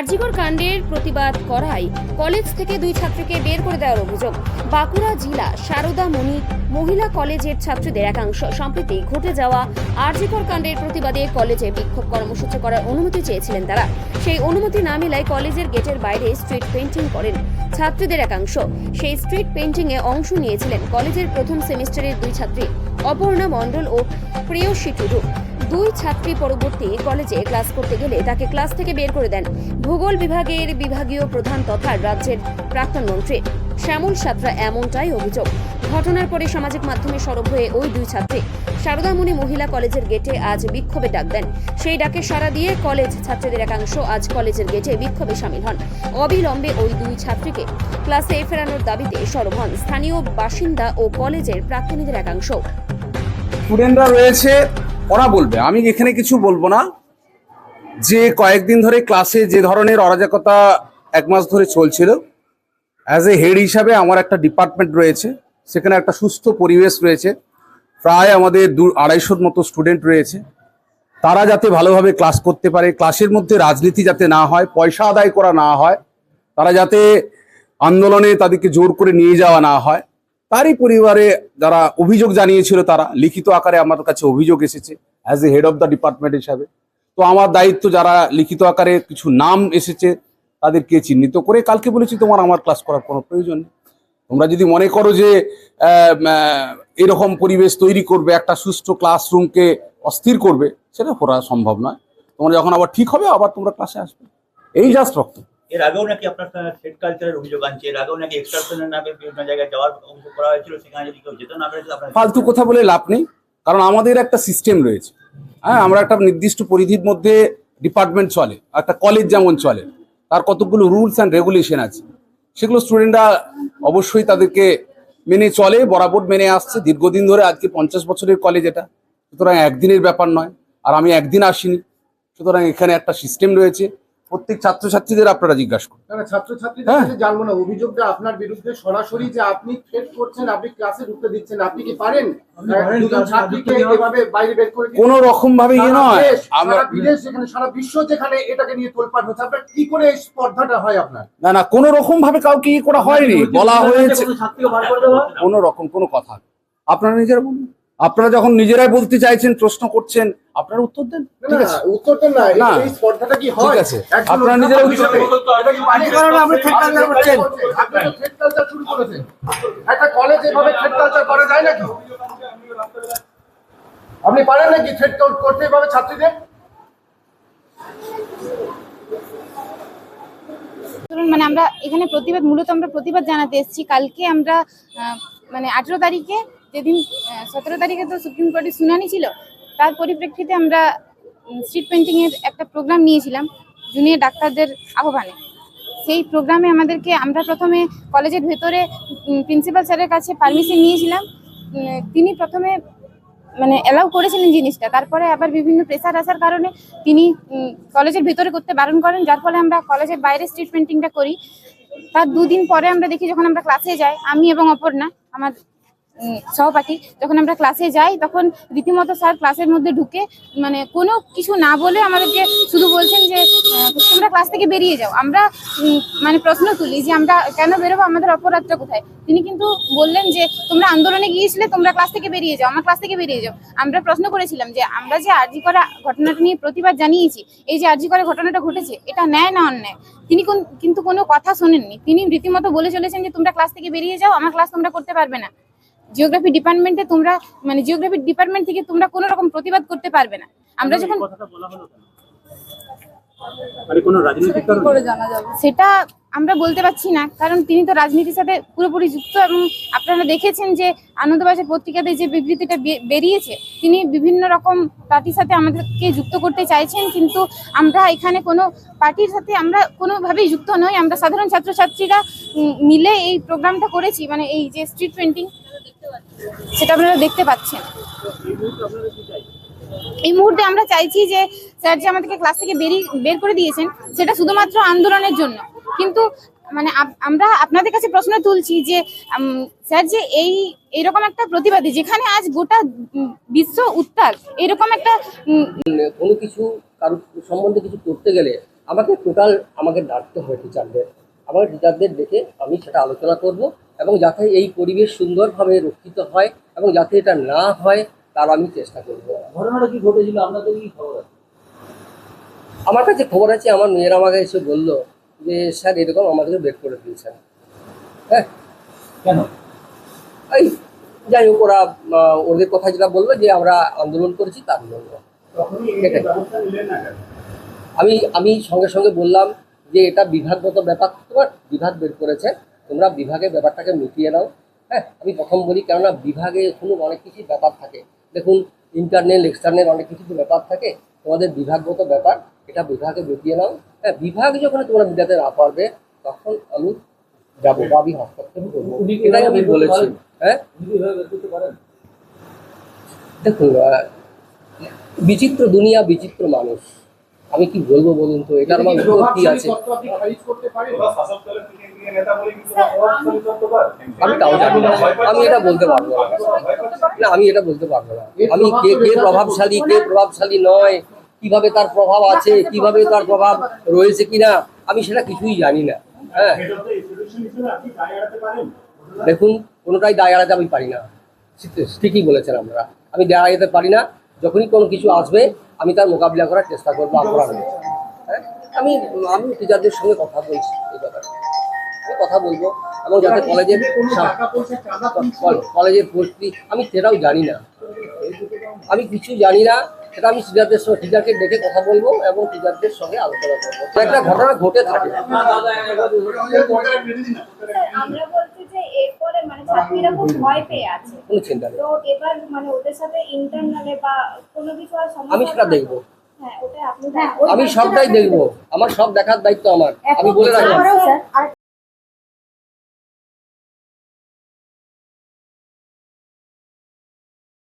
আরজিকর কাণ্ডের প্রতিবাদ করায় কলেজ থেকে দুই ছাত্রীকে বের করে দেওয়ার অভিযোগ। বাঁকুড়া জেলা সারদা মণি মহিলা কলেজের ছাত্রদের একাংশ। সম্প্রতি ঘটে যাওয়া আরজিকর কাণ্ডের প্রতিবাদে কলেজে বিক্ষোভ কর্মসূচি করার অনুমতি চেয়েছিলেন তারা। সেই অনুমতি না মেলায় কলেজের গেটের বাইরে স্ট্রিট পেইন্টিং করেন ছাত্রীদের একাংশ। সেই স্ট্রিট পেইন্টিং এ অংশ নিয়েছিলেন কলেজের প্রথম সেমিস্টারের দুই ছাত্রী অপর্ণা মণ্ডল ও প্রেয়সী টুডু। দুই ছাত্রী পরবর্তী কলেজে ক্লাস করতে গেলে তাকে ক্লাস থেকে বের করে দেন ভূগোল বিভাগের বিভাগীয় প্রধান তথা রাজ্যের প্রাক্তন মন্ত্রী। শ্যামল সাতরা এমনটাই অভিযোগ। ঘটনার পরে সামাজিক মাধ্যমে সরব হয়ে ওই দুই ছাত্রী শারদামণি মহিলা কলেজের গেটে আজ বিক্ষোভে ডাক দেন। সেই ডাকে সাড়া দিয়ে কলেজ ছাত্রীদের একাংশ আজ কলেজের গেটে বিক্ষোভে সামিল হন। অবিলম্বে ওই দুই ছাত্রীকে ক্লাসে ফেরানোর দাবিতে সরব হন স্থানীয় বাসিন্দা ও কলেজের প্রাক্তনীদের একাংশ। স্টুডেন্টরা রয়েছে ওরা বলবে। আমি এখানে কিছু বলব না। যে কয়েকদিন ধরে ক্লাসে যে ধরনের অরাজকতা এক মাস ধরে চলছিল অ্যাজ এ হেড হিসাবে আমার একটা ডিপার্টমেন্ট রয়েছে, সেখানে একটা সুস্থ পরিবেশ রয়েছে। প্রায় আমাদের দু আড়াইশোর মতো স্টুডেন্ট রয়েছে। তারা যাতে ভালোভাবে ক্লাস করতে পারে ক্লাসের মধ্যে রাজনীতি যাতে না হয়, পয়সা আদায় করা না হয়, তারা যাতে আন্দোলনে তাদেরকে জোর করে নিয়ে যাওয়া না হয় তারই পরিবারে যারা অভিযোগ জানিয়েছিল তারা, লিখিত আকারে আমার কাছে অভিযোগ এসেছে as a head of the department হিসাবে। তো আমার দায়িত্ব যারা লিখিত আকারে কিছু নাম এসেছে, তাদেরকে চিহ্নিত করে কালকে বলেছি, তোমার আমার ক্লাস করার কোনো প্রয়োজন নেই। তোমরা যদি মনে করো যে এরকম পরিবেশ তৈরি করবে, একটা সুষ্ঠু ক্লাসরুমকে অস্থির করবে, সেটা করা সম্ভব নয়। তোমরা যখন আবার ঠিক হবে, আবার তোমরা ক্লাসে আসবে। এই জাস্ট রক্ত। এর আগেও নাকি আপনার সেট কালচারের অভিযোগ আনছে, এর আগেও নাকি এক্সট্রাকশনের নামে বিভিন্ন জায়গায় যাওয়ার অভিযোগ করা হয়েছিল, সেখানে যদি কেউ যেতে না ফালতু কথা বলে লাভ নেই, কারণ আমাদের একটা সিস্টেম রয়েছে। হ্যাঁ আমরা একটা নির্দিষ্ট পরিধির মধ্যে ডিপার্টমেন্ট চলে, একটা কলেজ যেমন চলে, তার কতগুলো রুলস অ্যান্ড রেগুলেশন আছে। সেগুলো স্টুডেন্টরা অবশ্যই তাদেরকে মেনে চলে, বরাবর মেনে আসছে। দীর্ঘদিন ধরে আজকে পঞ্চাশ বছরের কলেজ এটা, সুতরাং একদিনের ব্যাপার নয়, আর আমি একদিন আসিনি, সুতরাং এখানে একটা সিস্টেম রয়েছে। প্রত্যেক ছাত্রছাত্রীদের আপনারা জিজ্ঞাসা করুন। ছাত্রছাত্রীদের হ্যাঁ। কাছে জানব না অভিযোগটা আপনার বিরুদ্ধে সরাসরি যে আপনি থ্রেট করছেন আপনি ক্লাসে ঢুকতে দিচ্ছেন আপনি কি পারেন? ক্লাসে ছাত্রীকে এভাবে বাইরে বের করে কোনো রকম ভাবে ইয়ে নয়। আমরা বিদেশ যেখানে সারা বিশ্ব যেখানে এটাকে নিয়ে তোলপাড় হচ্ছে আপনার কি করে এই স্পর্ধাটা হয় আপনার? না না কোনো রকম ভাবে কাউকে ইয়ে করা হয়নি। বলা হয়েছে কোনো রকম কোনো কথা। আপনারা নিজেরা বলুন। আপনারা যখন নিজেরাই বলতে চাইছেন প্রশ্ন করছেন আপনারা উত্তর দেন ঠিক না, আছে উত্তরটা না এই- না। এই স্পর্ধাটা কি হয় ঠিক আছে। আপনারা নিজেরা হিসেবে এটা কি পারে? আপনি আপনি threat culture করছেন। আপনি তো threat culture শুরু করেছেন। একটা কলেজ এভাবে থ্রেট কালচার করা যায় নাকি আপনি পারেন নাকি থ্রেট করতে এভাবে ছাত্রীদের ধরুন মানে আমরা এখানে প্রতিবাদ মূলত আমরা প্রতিবাদ জানাতে এসেছি কালকে আমরা আহ, মানে আঠেরো তারিখে যেদিন সতেরো তারিখে তো সুপ্রিম কোর্টে শুনানি ছিল, তার পরিপ্রেক্ষিতে আমরা স্ট্রিট পেন্টিংয়ের একটা প্রোগ্রাম নিয়েছিলাম, জুনিয়র ডাক্তারদের আহ্বানে। সেই প্রোগ্রামে আমাদেরকে আমরা প্রথমে কলেজের ভেতরে প্রিন্সিপাল স্যারের কাছে পারমিশন নিয়েছিলাম তিনি প্রথমে মানে অ্যালাউ করেছিলেন জিনিসটা। তারপরে আবার বিভিন্ন প্রেসার আসার কারণে তিনি কলেজের ভিতরে করতে বারণ করেন, যার ফলে আমরা কলেজের বাইরে স্ট্রিট পেন্টিংটা করি। তার দুদিন পরে আমরা দেখি যখন আমরা ক্লাসে যাই, আমি এবং অপর্ণা, আমার সহপাঠী, যখন আমরা ক্লাসে যাই, তখন রীতিমতো স্যার ক্লাসের মধ্যে ঢুকে মানে কোনো কিছু না বলে আমাদেরকে শুধু বলছেন যে তোমরা ক্লাস থেকে বেরিয়ে যাও। আমরা মানে প্রশ্ন তুলি যে, আমরা কেন বেরোবো? আমাদের অপরাধটা কোথায়? তিনি কিন্তু বললেন যে, তোমরা আন্দোলনে গিয়েছিলে, তোমরা ক্লাস থেকে বেরিয়ে যাও, আমার ক্লাস থেকে বেরিয়ে যাও। আমরা প্রশ্ন করেছিলাম যে, আমরা যে আরজি করা ঘটনাটা নিয়ে প্রতিবাদ জানিয়েছি, এই যে আরজি করা ঘটনাটা ঘটেছে, এটা ন্যায় না অন্যায়? তিনি কোন- কিন্তু কোনো কথা শোনেননি। তিনি রীতিমতো বলে চলেছেন যে, তোমরা ক্লাস থেকে বেরিয়ে যাও, আমার ক্লাস তোমরা করতে পারবে না। জিওগ্রাফি ডিপার্টমেন্টে তোমরা মানে জিওগ্রাফি ডিপার্টমেন্ট থেকে তোমরা কোনো রকম প্রতিবাদ করতে পারবে না। আমরা যখন কথাটা বলা হলো কেন? মানে কোনো রাজনৈতিক কারণে? সেটা আমরা বলতে পারছি না কারণ তিনি তো রাজনীতির সাথে পুরোপুরি যুক্ত এবং আপনারা দেখেছেন যে আনন্দবাজার পত্রিকাতে যে বিবৃতিটা বেরিয়েছে তিনি বিভিন্ন রকম পার্টির সাথে আমাদেরকে যুক্ত করতে চাইছেন কিন্তু আমরা এখানে কোনো পার্টির সাথে আমরা কোনোভাবেই যুক্ত নই। আমরা সাধারণ ছাত্রছাত্রীরা মিলে এই প্রোগ্রামটা করেছি মানে এই যে স্ট্রিট পেন্টিং সেটা আপনারা দেখতে পাচ্ছেন। এই মুহূর্তে আমরা চাইছি যে স্যার যে আমাদেরকে ক্লাস থেকে বেরিয়ে বের করে দিয়েছেন, সেটা শুধুমাত্র আন্দোলনের জন্য। কিন্তু মানে আমরা আপনাদের কাছে প্রশ্ন তুলছি যে স্যার যে এই, এরকম একটা প্রতিবাদী, যেখানে আজ গোটা বিশ্ব উত্তাল, এরকম একটা কোনো কিছু কারোর সম্বন্ধে কিছু করতে গেলে আমাকে টোটাল আমাকে ডাকতে হয় টিচারদের আমাকে টিচারদের ডেকে আমি সেটা আলোচনা করব। এবং যাতে এই পরিবেশ সুন্দরভাবে রক্ষিত হয় এবং যাতে এটা না হয় তার আমি চেষ্টা করব। ঘটনাটা কি ঘটেছিল? আপনাদের কি খবর আছে? আমার কাছে খবর আছে আমার মেয়েরা আমাকে এসে বলল যে স্যার এরকম আমাদেরকে বের করে দিয়েছেন হ্যাঁ। কেন? এই যাই হোক ওরা ওদের কথা যেটা বলল যে আমরা আন্দোলন করেছি তার জন্য। আমি আমি সঙ্গে সঙ্গে বললাম যে এটা বিভাগগত ব্যাপার তোমার বিভাগ বের করেছে। তোমরা বিভাগের ব্যাপারটাকে মিটিয়ে নাও। হ্যাঁ আমি প্রথম বলি কেননা বিভাগে এখনও অনেক কিছু ব্যাপার থাকে। দেখুন ইন্টারনেল এক্সটার্নাল অনেক কিছু তো ব্যাপার থাকে। তোমাদের বিভাগগত ব্যাপার এটা বিভাগে মিটিয়ে নাও। হ্যাঁ বিভাগ যখন তোমরা মিটাতে না পারবে তখন আমি যাব বা আমি হস্তক্ষেপ করব। এটাই আমি বলেছি। হ্যাঁ? দেখুন বিচিত্র দুনিয়া বিচিত্র মানুষ। আমি কি বলব বলুন তো? এটার আমার উত্তর কি আছে। আমি তাও জানি না। আমি এটা বলতে পারব না। না আমি এটা বলতে পারব না। আমি কে কে প্রভাবশালী কে প্রভাবশালী নয় কীভাবে তার প্রভাব আছে কীভাবে তার প্রভাব রয়েছে কিনা আমি সেটা কিছুই জানি না। হ্যাঁ। দেখুন কোনোটাই দায় এড়াতে আমি পারি না। ঠিকই বলেছেন আমরা আমি দায় এড়াতে পারি না। যখনই কোনো কিছু আসবে আমি তার মোকাবিলা করার চেষ্টা করব আপনার। হ্যাঁ? আমি আমি টিচারদের সঙ্গে কথা বলছি এই ব্যাপারে। আমি কথা বলব এবং যাতে কলেজের কলেজের পরিস্থিতি আমি সেটাও জানি না। আমি কিছু জানি না সেটা আমি টিচারদের সঙ্গে টিচারকে ডেকে কথা বলব এবং টিচারদের সঙ্গে আলোচনা করব। একটা ঘটনা ঘটে থাকে। আমরা বলছি যে এরপরে মানে ছাত্রীরা খুব ভয় পেয়ে আছে। কোনো চিন্তা নেই। তো এবার মানে ওদের সাথে ইন্টারনালে বা কোনো কিছু আর সমস্যা আমি সেটা দেখব। হ্যাঁ। আমি সবটাই দেখব। আমার সব দেখার দায়িত্ব আমার। আমি বলে রাখলাম।